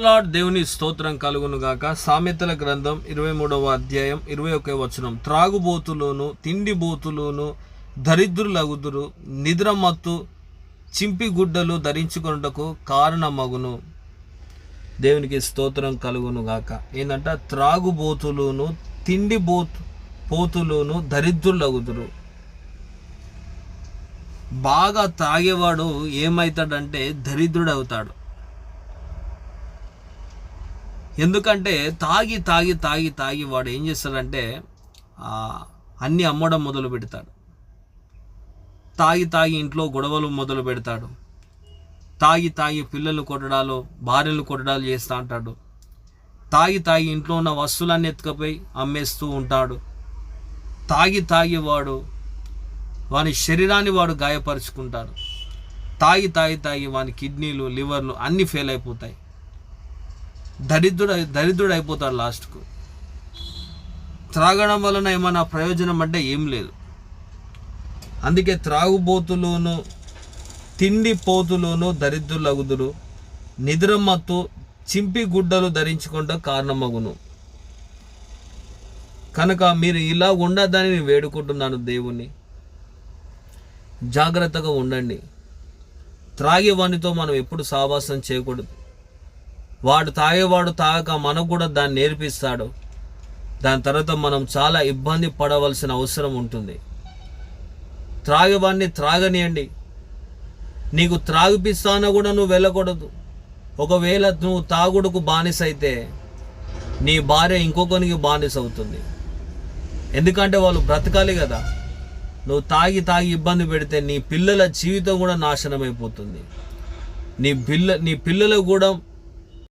Lord దేవుని స్తోత్రం కలుగునుగాక. సామెతల గ్రంథం ఇరవై మూడవ అధ్యాయం ఇరవై ఒకే వచనం. త్రాగుబోతులోను తిండిబోతులోను దరిద్రులగుదురు నిద్రమత్తు చింపిగుడ్డలు ధరించుకున్నటకు ధరించుకొనుటకు కారణమగును. దేవునికి స్తోత్రం కలుగును గాక ఏంటంటే త్రాగుబోతులోను తిండి బో పోతులోను దరిద్రులగుదురు. బాగా తాగేవాడు ఏమవుతాడంటే దరిద్రుడు అవుతాడు ఎందుకంటే తాగి తాగి తాగి తాగి వాడు ఏం చేస్తాడంటే అన్నీ అమ్మడం మొదలు పెడతాడు. తాగి తాగి ఇంట్లో గొడవలు మొదలు పెడతాడు. తాగి తాగి పిల్లలు కొట్టడాలు భార్యలు కొట్టడాలు చేస్తూ ఉంటాడు తాగి తాగి ఇంట్లో ఉన్న వస్తువులన్నీ ఎత్తుకపోయి అమ్మేస్తూ ఉంటాడు. తాగి తాగి వాడు వాని శరీరాన్ని వాడు గాయపరుచుకుంటాడు. తాగి తాగి తాగి వాని కిడ్నీలు లివర్లు అన్నీ ఫెయిల్ అయిపోతాయి. దరిద్రుడు దరిద్రుడు అయిపోతాడు లాస్ట్కు. త్రాగడం వలన ఏమైనా ప్రయోజనం అంటే ఏం లేదు. అందుకే త్రాగుబోతులోను తిండి పోతులోను దరిద్రులగుదురు. నిద్రమత్తు చింపి గుడ్డలు ధరించుకుంట కారణమగును. కనుక మీరు ఇలా ఉండద్దని నేను వేడుకుంటున్నాను దేవుణ్ణి. జాగ్రత్తగా ఉండండి. త్రాగేవానితో మనం ఎప్పుడు సావాసం చేయకూడదు. వాడు తాగేవాడు తాగక మనకు కూడా దాన్ని నేర్పిస్తాడు. దాని తర్వాత మనం చాలా ఇబ్బంది పడవలసిన అవసరం ఉంటుంది. త్రాగేవాడిని త్రాగనియండి. నీకు త్రాగిపిస్తానో కూడా నువ్వు వెళ్ళకూడదు. ఒకవేళ నువ్వు తాగుడుకు బానిస అయితే నీ భార్య ఇంకొకరికి బానిస అవుతుంది ఎందుకంటే వాళ్ళు బ్రతకాలి కదా. నువ్వు తాగి తాగి ఇబ్బంది పెడితే నీ పిల్లల జీవితం కూడా నాశనం అయిపోతుంది నీ పిల్ల నీ పిల్లలకు కూడా